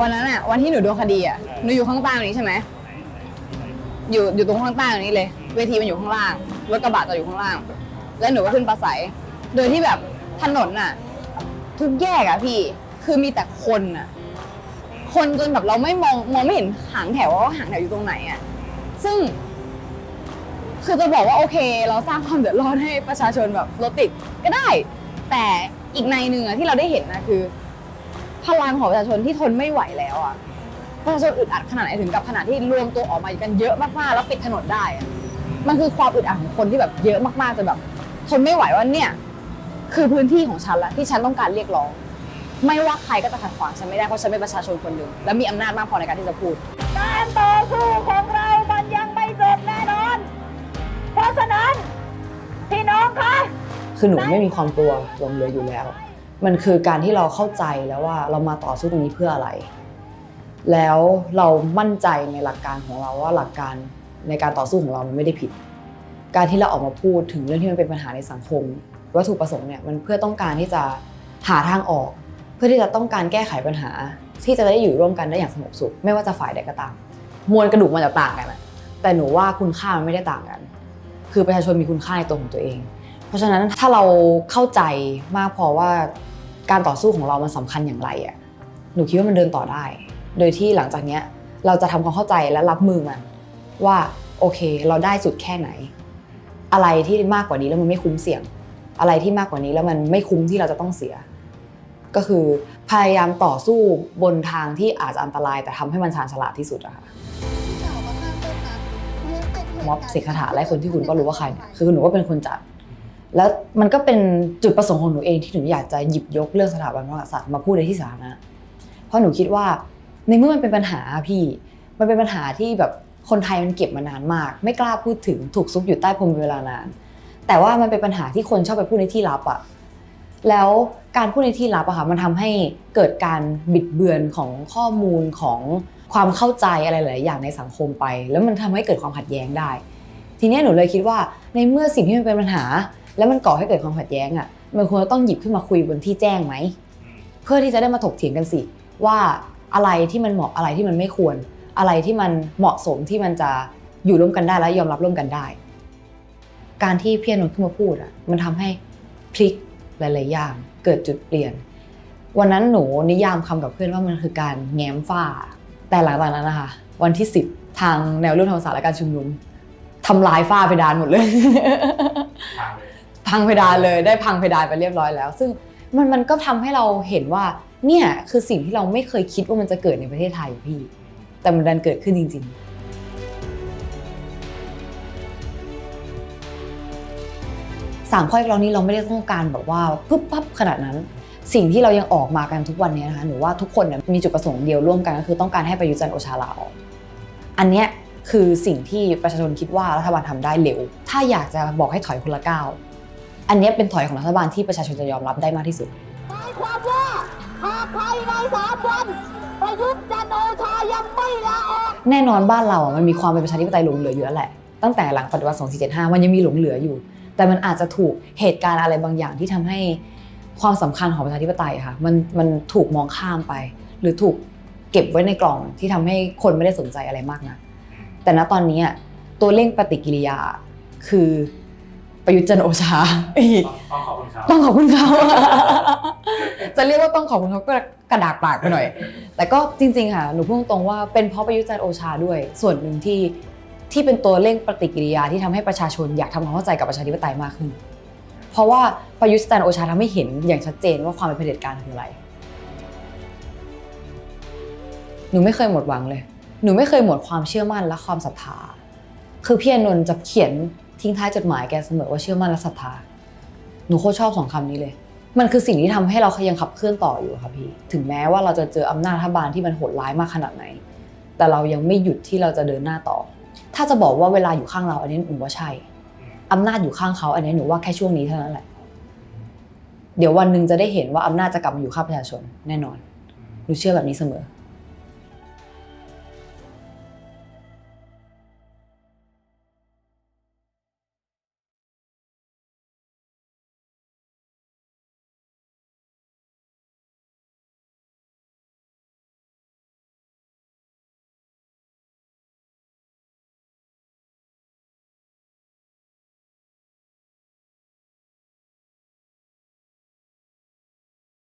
วันนั้นอะวันที่หนูโดนคดีอะหนูอยู่ข้างใต้ตรงนี้ใช่ไหมอยู่อยู่ตรงข้างใต้ตรงนี้เลย เวทีมันอยู่ข้างล่างรถกระบะจะอยู่ข้างล่าง แล้วหนูก็ขึ้นปราศัยโดยที่แบบถนนอะทุกแยกอะพี่ คือมีแต่คนอะคนจนแบบเราไม่มองมองไม่เห็นหางแถวว่าหางแถวอยู่ตรงไหนอะซึ่ง คือจะบอกว่าโอเค เราสร้างความเดือดร้อนให้ประชาชนแบบรถติดก็ได้ แต่อีกในหนึ่งอะที่เราได้เห็นนะคือ พลังของประชาชนที่ทนไม่ไหวแล้วอะประชาชนอึดอัดขนาดไหนถึงกับขนาดที่รวมตัวออกมากันเยอะมากๆแล้วปิดถนนได้อะมันคือความอึดอัดของคนที่แบบเยอะมากๆจนแบบทนไม่ไหวว่าเนี่ย คือพื้นที่ของฉันละที่ฉันต้องการเรียกร้อง ไม่ว่าใครก็จะขัดขวางฉันไม่ได้เพราะฉันเป็นประชาชนคนหนึ่งและมีอำนาจมากพอในการที่จะพูด การต่อสู้ของเรา มันยังไม่จบแน่นอน เพราะฉะนั้นพี่น้องคะคือหนูไม่มีความกลัวหลงเหลืออยู่แล้ว มันคือการที่เราเข้าใจแล้วว่าเรามาต่อสู้ตรงนี้เพื่ออะไร แล้วเรามั่นใจในหลักการของเราว่าหลักการในการต่อสู้ของเรามันไม่ได้ผิด การที่เราออกมาพูดถึงเรื่องที่มันเป็นปัญหาในสังคม วัตถุประสงค์เนี่ยมันเพื่อต้องการที่จะหาทางออก เพื่อที่จะต้องการแก้ไขปัญหา ที่จะได้อยู่ร่วมกันได้อย่างสงบสุข ไม่ว่าจะฝ่ายใดก็ตาม มวลกระดูกมันจะต่างกันแต่หนูว่าคุณค่ามันไม่ได้ต่างกัน คือประชาชนมีคุณค่าในตัวของตัวเอง ราะฉะนั้นถ้าเราเข้าใจมากพอว่าการต่อสู้ของเรามันสำคัญอย่างไรอะหนูคิดว่ามันเดินต่อได้ โดยที่หลังจากเนี้ยเราจะทำความเข้าใจและรับมือมัน ว่าโอเค เราได้สุดแค่ไหน อะไรที่มากกว่านี้แล้วมันไม่คุ้มเสี่ยง อะไรที่มากกว่านี้แล้วมันไม่คุ้มที่เราจะต้องเสีย ก็คือพยายามต่อสู้บนทางที่อาจจะอันตราย แต่ทำให้มันชาญฉลาดที่สุดอะค่ะม็อบเสกคาถาไล่คนที่คุณก็รู้ว่าใครเนี่ยคือหนูก็เป็นคนจัด แล้วมันก็เป็นจุดประสงค์ของหนูเองที่หนูอยากจะหยิบยกเรื่องสถาบันพระมหากษัตริย์มาพูดในที่สาธารณะเพราะหนูคิดว่าในเมื่อมันเป็นปัญหาพี่ มันเป็นปัญหาที่แบบคนไทยมันเก็บมานานมาก ไม่กล้าพูดถึงถูกซุกอยู่ใต้พรมเวลานาน แต่ว่ามันเป็นปัญหาที่คนชอบไปพูดในที่ลับอะแล้วการพูดในที่ลับอะค่ะมันทำให้เกิดการบิดเบือนของข้อมูลของความเข้าใจอะไรหลายอย่างในสังคมไป แล้วมันทำให้เกิดความขัดแย้งได้ ทีนี้หนูเลยคิดว่าในเมื่อสิ่งที่มันเป็นปัญหา แล้วมันก่อให้เกิดความขัดแย้งอะ่ะมันควรจะต้องหยิบขึ้นมาคุยบนที่แจ้งไหมเพื่อที่จะได้มาถกเถียงกันสิ ว่าอะไรที่มันเหมาะอะไรที่มันไม่ควร อะไรที่มันเหมาะสมที่มันจะอยู่ร่วมกันได้และยอมรับร่วมกันได้ การที่พี่อนุชขึ้นมาพูดอะ่ะมันทำให้พลิกหลายๆอย่างเกิดจุดเปลี่ยน วันนั้นหนูนิยามคำกับเพื่อนว่ามันคือการแง้มฝ้า แต่หลังจากนั้นนะคะวันที่ 10 ทางแนวร่วมธรรมศาสตร์และการชุมนุมทำลายฝ้าเพดานหมดเลย พังเพดานเลยได้พังเพดานไปเรียบร้อยแล้ว ซึ่งมันมันก็ทำให้เราเห็นว่าเนี่ยคือสิ่งที่เราไม่เคยคิดว่ามันจะเกิดในประเทศไทยพี่ แต่มันดันเกิดขึ้นจริงๆสามข้อเรียกร้องนี้เราไม่ได้ต้องการแบบว่าปุ๊บปั๊บขนาดนั้น สิ่งที่เรายังออกมากันทุกวันนี้นะคะหนูว่าทุกคนมีจุดประสงค์เดียวร่วมกันก็คือต้องการให้ประยุจันโอชาลาออก อันเนี้ยคือสิ่งที่ประชาชนคิดว่ารัฐบาลทำได้เร็ว ถ้าอยากจะบอกให้ถอยคนละก้าว อันเนี้ยเป็นถอยของรัฐบาลที่ประชาชนจะยอมรับได้มากที่สุดหมายความว่าหากภายในสามวันประยุทธ์จันทร์โอชายังไม่ลาออกแน่นอนบ้านเราอะมันมีความเป็นประชาธิปไตยหลงเหลืออยู่แล้วแหละ ตั้งแต่หลังปฏิวัติ2475 มันยังมีหลงเหลืออยู่ แต่มันอาจจะถูกเหตุการณ์อะไรบางอย่างที่ทำให้ความสำคัญของประชาธิปไตยค่ะมันมันถูกมองข้ามไป หรือถูกเก็บไว้ในกล่องที่ทำให้คนไม่ได้สนใจอะไรมากนะแต่ณตอนนี้อะตัวเร่งปฏิกิริยาคือ ประยุทธ์จันทร์โอชาอีกต้องขอบคุณครับต้องขอบคุณเขา จะเรียกว่าต้องขอบคุณเขาก็กระดากปากไปหน่อย แต่ก็จริงๆค่ะหนูพูดตรงๆว่าเป็นเพราะประยุทธ์จันทร์โอชาด้วย ส่วนหนึ่งที่ที่เป็นตัวเร่งปฏิกิริยาที่ทำให้ประชาชนอยากทำความเข้าใจกับประชาธิปไตยมากขึ้น เพราะว่าประยุทธ์จันทร์โอชาทำให้เห็นอย่างชัดเจนว่าความเป็นเผด็จการคืออะไรหนูไม่เคยหมดหวังเลย หนูไม่เคยหมดความเชื่อมั่นและความศรัทธา คือพี่อานนท์จะเขียน ทิ้งท้ายจดหมายแกเสมอว่าเชื่อมั่นและศรัทธา หนูโคตรชอบสองคำนี้เลย มันคือสิ่งที่ทำให้เรายังขับเคลื่อนต่ออยู่ค่ะพี่ ถึงแม้ว่าเราจะเจออำนาจรัฐบาลที่มันโหดร้ายมากขนาดไหน แต่เรายังไม่หยุดที่เราจะเดินหน้าต่อ ถ้าจะบอกว่าเวลาอยู่ข้างเราอันนี้หนูว่าใช่อำนาจอยู่ข้างเขาอันนี้หนูว่าแค่ช่วงนี้เท่านั้นแหละ เดี๋ยววันหนึ่งจะได้เห็นว่าอำนาจจะกลับมาอยู่ข้างประชาชนแน่นอน หนูเชื่อแบบนี้เสมอ